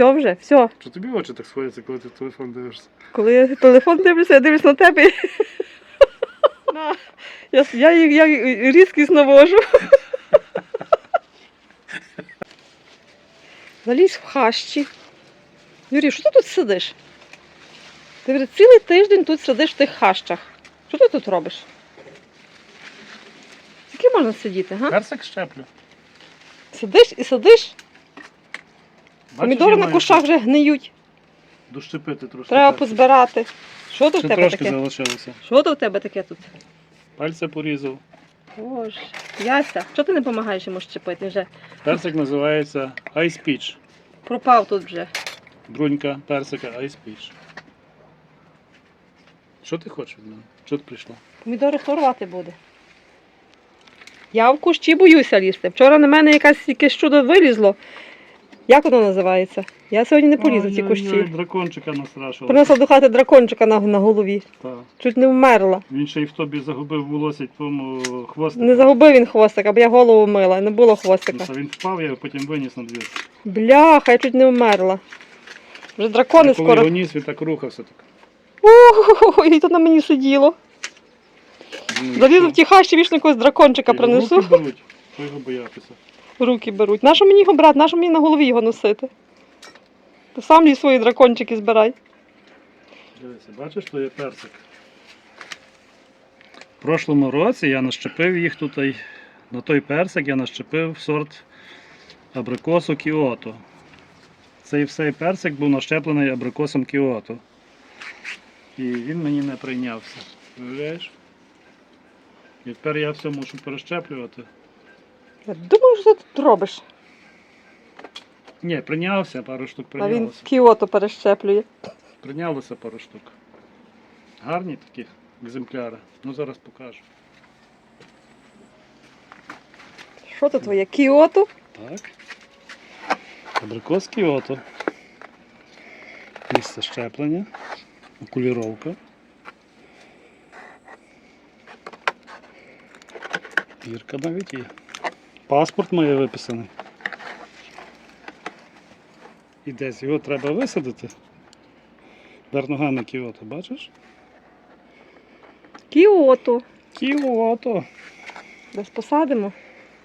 Все вже, все. Чи тобі очі так сходяться, коли ти телефон дивишся? Коли я телефон дивлюся, я дивлюсь на тебе. Я, я, я, різкість навожу. Залізь в хащі. Юрій, що ти тут сидиш? Ти вже цілий тиждень тут сидиш в тих хащах. Що ти тут робиш? Скільки можна сидіти, га? Персик щеплю. Сидиш і сидиш, помідори на кущах вже гниють. Дощепити трошки. Треба позбирати. Що то в тебе трошки таке? залишилося. Що то в тебе таке тут? Пальця порізав. Боже. Яся, що ти не допомагаєш йому щепити? Вже Персик називається Ice Peach. пропав тут вже. Брунька персика Ice Peach. Що ти хочеш від мене? Що ти прийшла? Помідори хворувати буде. Я в кущі боюся лізти. Вчора на мене якась якесь чудо вилізло. Як воно називається? Я сьогодні не полізу в ці Ой-ой-ой, кущі. Дракончика настрашував. Принесла до хати дракончика на, на голові. Так. Чуть не вмерла. Він ще й в тобі загубив волосся тому хвостик. Не загубив він хвостика, бо я голову мила, не було хвостика. Він впав, я його потім виніс на двір. Бляха, я чуть не вмерла. Вже дракони Я коли скоро. його ніс, він так рухався. Так. Ой, і то на мені сиділо. Ну, Залізу в ті хащі, вічно якогось дракончика принесу. беруть, Що його боятися? Руки беруть. Нащо мені його брати? Нащо мені на голові його носити? Ти сам лізь свої дракончики збирай. Дивися, бачиш, то є персик. В прошлому році я нащепив їх тут. На той персик я нащепив сорт абрикосу Кіото. Цей всей персик був нащеплений абрикосом Кіото. І він мені не прийнявся. Уявляєш? І тепер я все мушу перещеплювати. Я думаю, що ти тут робиш. Ні, прийнявся, пару штук А він прийнялося. кіото перещеплює. Прийнялося пару штук. Гарні такі екземпляри. Ну зараз покажу. Що це твоє? Кіото? Так. Абрикос Кіото. Місце щеплення. Окуліровка. Бірка навіть є. Паспорт має виписаний. І десь його треба висадити. Вверх ногами Кіото, бачиш? Кіото. Кіото. Десь посадимо.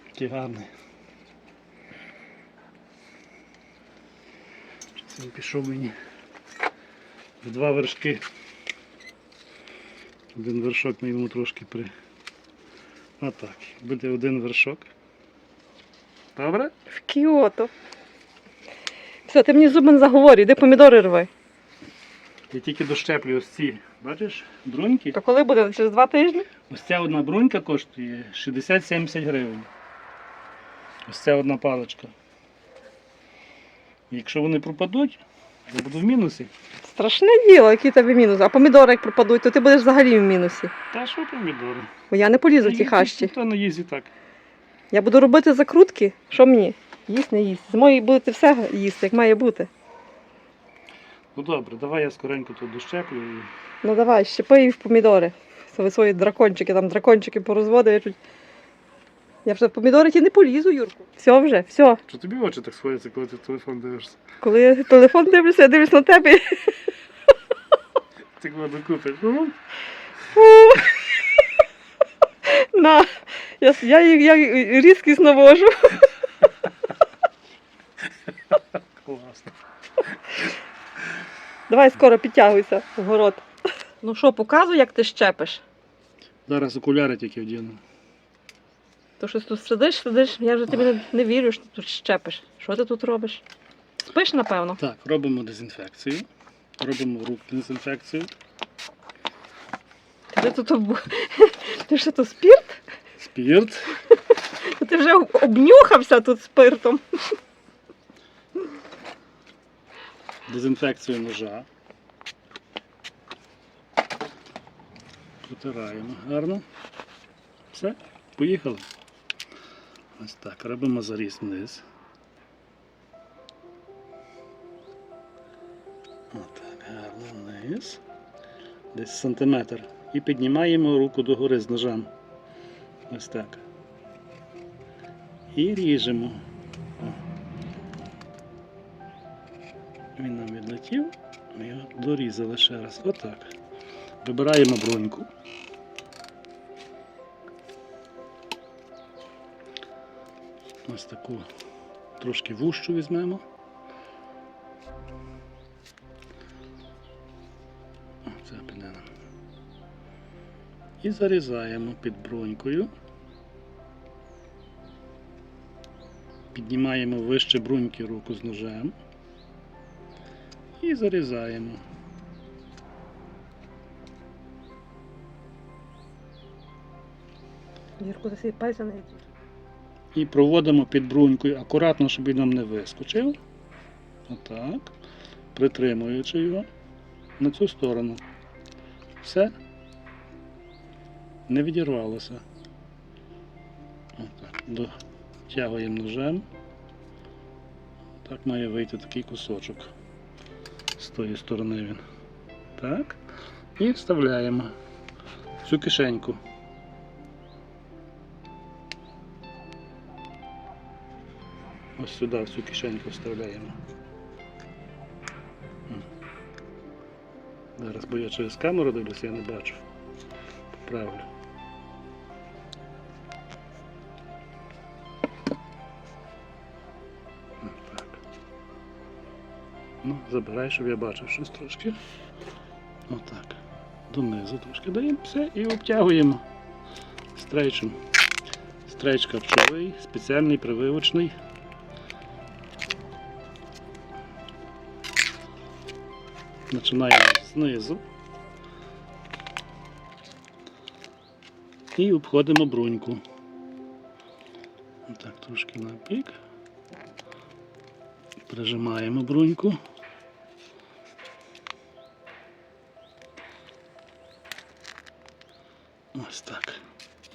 Який гарний. Він пішов мені в два вершки. Один вершок ми йому трошки при. А так, буде один вершок. Добре? В Кіото. Все, ти мені зуби не заговорюй, йди помідори рви. Я тільки дощеплю ось ці. Бачиш, бруньки. То коли буде? Через два тижні? Ось ця одна брунька коштує 60-70 гривень. Ось ця одна паличка. Якщо вони пропадуть, я буду в мінусі. Страшне діло, який тебе мінус. А помідори як пропадуть, то ти будеш взагалі в мінусі. Та що помідори? Бо я не полізу в ті хащі. Ніхто не їздить так. Я буду робити закрутки. Що мені? Їсть, не їсть. Зимою будете все їсти, як має бути. Ну добре, давай я скоренько тут дощеплю і Ну давай, щепи їх в помідори. Це ви свої дракончики, там дракончики порозводив. Я, чуть... я вже в помідори ті не полізу, Юрку. Все вже, все. Що тобі очі так сходяться, коли ти в телефон дивишся? Коли я телефон дивлюся, я дивлюсь на тебе. Ти коли купиш. Ну, На. Я, я, я, я різкість навожу. класно. Давай скоро підтягуйся в город. Ну що, показуй, як ти щепиш. Зараз окуляри тільки вдіну. То щось тут сидиш, сидиш, я вже тобі не, не вірю, що ти тут щепиш. Що ти тут робиш? Спиш, напевно. Так, робимо дезінфекцію. Робимо рук дезінфекцію. Ти тут об... Ти що то спірт? Спірт. Ти вже обнюхався тут спиртом. Дезінфекцію ножа. Протираємо гарно. Все, поїхали. Ось так, робимо заріз вниз. Отак, гарно вниз. Десь сантиметр. І піднімаємо руку догори з ножем. Ось так. І ріжемо. Він нам відлетів. Ми його дорізали ще раз. Отак. Вибираємо броньку. Ось таку трошки вущу візьмемо. І зарізаємо під бронькою. Піднімаємо вище бруньки руку з ножем і зарізаємо. Юрку, ти свій пальця не йдуть. І проводимо під брунькою акуратно, щоб він нам не вискочив. Отак. Притримуючи його на цю сторону. Все. Не відірвалося. Отак. Дотягуємо ножем. Так має вийти такий кусочок. З тої сторони він. Так. І вставляємо цю кишеньку. Ось сюди, в цю кишеньку вставляємо. Зараз, бо я через камеру дивлюся, я не бачу. Поправлю. Ну, забирай, щоб я бачив щось трошки. Отак. Донизу трошки даємо все і обтягуємо стрейчем. Стрейч харчовий, спеціальний прививочний. Починаємо знизу. І обходимо бруньку. Так, трошки на бік. Прижимаємо бруньку.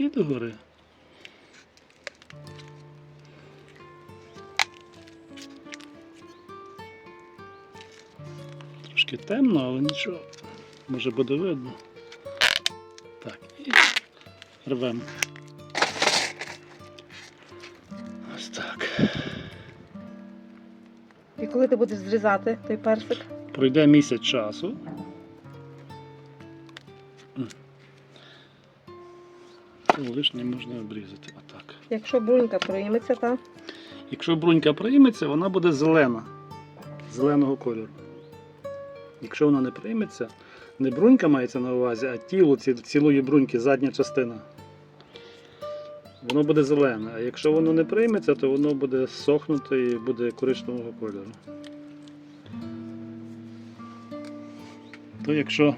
І догори. Трошки темно, але нічого. Може буде видно. Так, і рвемо. Ось так. І коли ти будеш зрізати той персик? Пройде місяць часу. Лишнє можна обрізати. Отак. Якщо брунька прийметься, та Якщо брунька прийметься, вона буде зелена. Зеленого кольору. Якщо вона не прийметься, не брунька мається на увазі, а тіло цілої бруньки, задня частина. Воно буде зелене. А якщо воно не прийметься, то воно буде сохнути і буде коричневого кольору. То якщо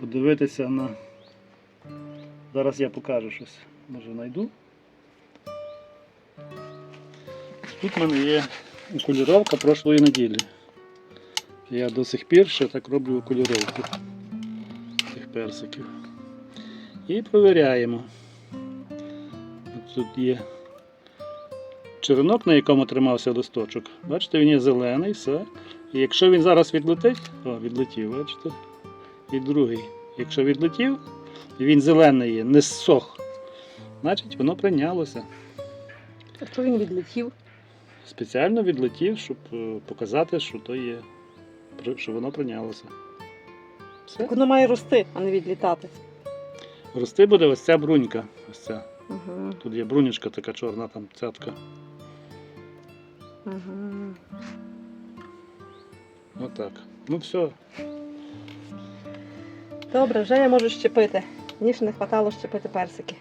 подивитися на. Зараз я покажу щось. Може знайду. Тут в мене є окуліровка прошлої неділі. Я до сих пір ще так роблю окуліровку цих персиків. І провіряємо. Тут є черенок, на якому тримався листочок. Бачите, він є зелений, все. І якщо він зараз відлетить, о, відлетів, бачите? І другий. Якщо відлетів, він зелений є, не ссох, значить воно прийнялося. якщо він відлетів, Спеціально відлетів, щоб е, показати, що то є, що воно прийнялося. Все. воно має рости, а не відлітати. Рости буде ось ця брунька. Ось ця. Угу. Тут є брунючка така чорна, там цятка. Угу. Отак. Ну все. Добре, вже я можу щепити. Ще не хватало щепити персики.